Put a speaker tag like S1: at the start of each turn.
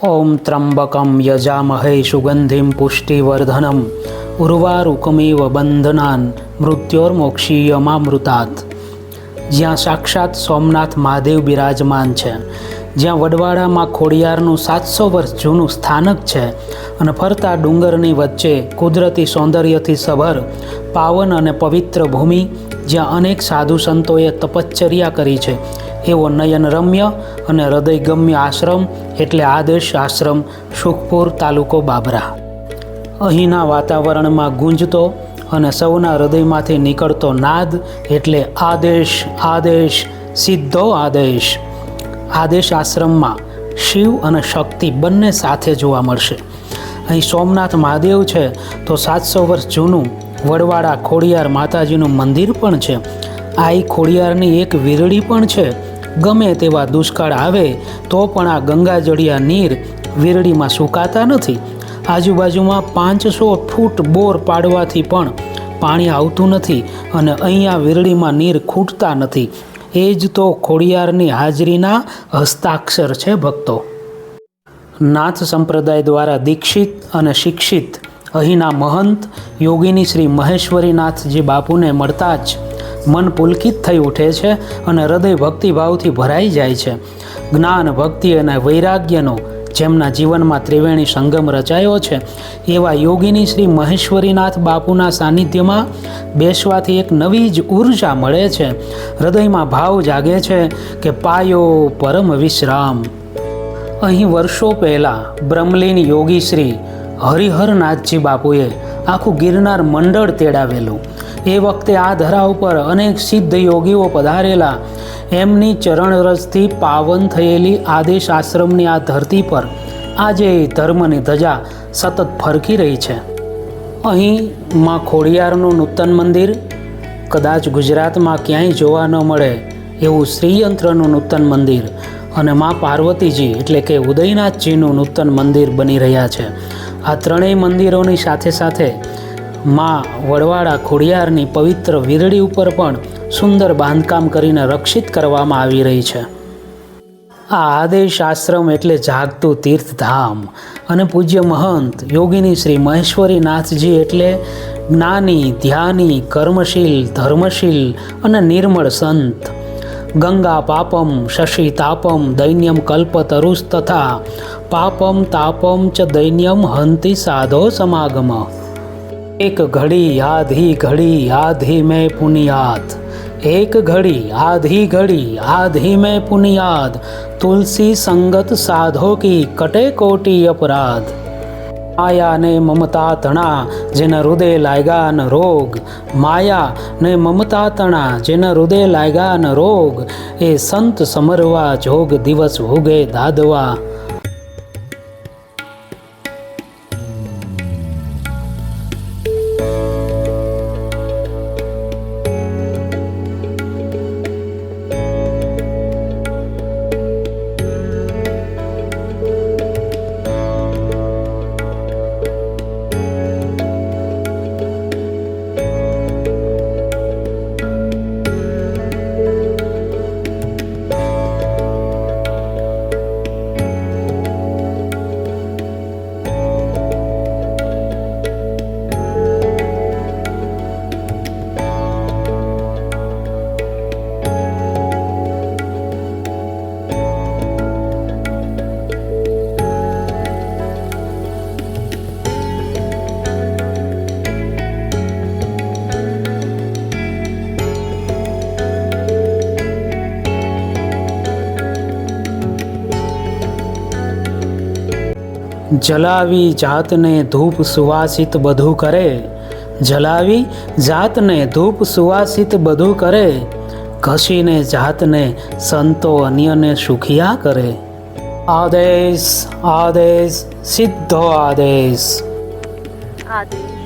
S1: ઓમ ત્રંબકમ યજામહે સુગંધિમ પુષ્ટિવર્ધનમ ઉર્વારુકમેવ બંધનાન મૃત્યોર્મોક્ષીયમામૃતાત જ્યાં સાક્ષાત સોમનાથ મહાદેવ બિરાજમાન છે જ્યાં વડવાડામાં ખોડિયારનું સાતસો વર્ષ જૂનું સ્થાનક છે અને ફરતા ડુંગરની વચ્ચે કુદરતી સૌંદર્યથી સભર પાવન અને પવિત્ર ભૂમિ જ્યાં અનેક સાધુ સંતોએ તપશ્ચર્યા કરી છે. એવો નયનરમ્ય અને હૃદયગમ્ય આશ્રમ એટલે આદેશ આશ્રમ સુખપુર તાલુકો બાબરા. અહીંના વાતાવરણમાં ગુંજતો અને સૌના હૃદયમાંથી નીકળતો નાદ એટલે આદેશ આદેશ સીધો આદેશ. આદેશ આશ્રમમાં શિવ અને શક્તિ બંને સાથે જોવા મળશે. અહીં સોમનાથ મહાદેવ છે તો સાતસો વર્ષ જૂનું વડવાડા ખોડિયાર માતાજીનું મંદિર પણ છે. આ ખોડિયારની એક વીરડી પણ છે. ગમે તેવા દુષ્કાળ આવે તો પણ આ ગંગાજળિયા નીર વીરળીમાં સુકાતા નથી. આજુબાજુમાં પાંચસો ફૂટ બોર પાડવાથી પણ પાણી આવતું નથી અને અહીંયા વીરળીમાં નીર ખૂટતા નથી. એ જ તો ખોડિયારની હાજરીના હસ્તાક્ષર છે ભક્તો. નાથ સંપ્રદાય દ્વારા દીક્ષિત અને શિક્ષિત અહીંના મહંત યોગીની શ્રી મહેશ્વરીનાથજી બાપુને મળતા જ મન પુલકિત થઈ ઉઠે છે અને હૃદય ભક્તિભાવથી ભરાઈ જાય છે. જ્ઞાન ભક્તિ અને વૈરાગ્યનો જેમના જીવનમાં ત્રિવેણી સંગમ રચાયો છે, એવા યોગીની શ્રી મહેશ્વરીનાથ બાપુના સાનિધ્યમાં બેસવાથી એક નવી જ ઊર્જા મળે છે. હૃદયમાં ભાવ જાગે છે કે પાયો પરમ વિશ્રામ. અહીં વર્ષો પહેલાં બ્રહ્મલીન યોગી શ્રી હરિહરનાથજી બાપુએ આખું ગિરનાર મંડળ તેડાવેલું. એ વખતે આ ધરા ઉપર અનેક સિદ્ધ યોગીઓ પધારેલા. એમની ચરણરસથી પાવન થયેલી આદેશ આશ્રમની આ ધરતી પર આજે ધર્મની ધજા સતત ફરકી રહી છે. અહીં માં ખોડિયારનું નૂતન મંદિર, કદાચ ગુજરાતમાં ક્યાંય જોવા ન મળે એવું શ્રીયંત્રનું નૂતન મંદિર અને મા પાર્વતીજી એટલે કે ઉદયનાથજીનું નૂતન મંદિર બની રહ્યા છે. આ ત્રણેય મંદિરોની સાથે સાથે માં વડવાડા ખોડિયારની પવિત્ર વીરડી ઉપર પણ સુંદર બાંધકામ કરીને રક્ષિત કરવામાં આવી રહી છે. આ આદેશ આશ્રમ એટલે જાગતું તીર્થધામ અને પૂજ્ય મહંત યોગીની શ્રી મહેશ્વરીનાથજી એટલે જ્ઞાની, ધ્યાની, કર્મશીલ, ધર્મશીલ અને નિર્મળ સંત. ગંગા પાપમ, શશી તાપમ, દૈન્યમ કલ્પતરુસ તથા પાપમ તાપમ ચ દૈન્યમ હંતિ સાધો સમાગમ. એક ઘડી યાદ હી ઘડી યાદ હી મેં પુનિયાત એક ઘડી આધી ઘડી આધી મેં પુનિયાદ તુલસી સંગત સાધો કી કટે કોટી અપરાધ માયા ને મમતા તણા જેના હૃદય લાગ્યા ન રોગ માયા ને મમતા તણા જેના હૃદય લાગ્યા ન રોગ એ સંત સમરવા જોગ દિવસ ભોગે દાદવા Bye. જલાવી જાતને ધૂપ સુવાસિત બધું કરે. જલાવી જાતને ધૂપ સુવાસિત બધું કરે. ઘસીને જાતને સંતો અન્યને સુખિયા કરે. આદેશ આદેશ, સિદ્ધો આદેશ.
S2: આદેશ.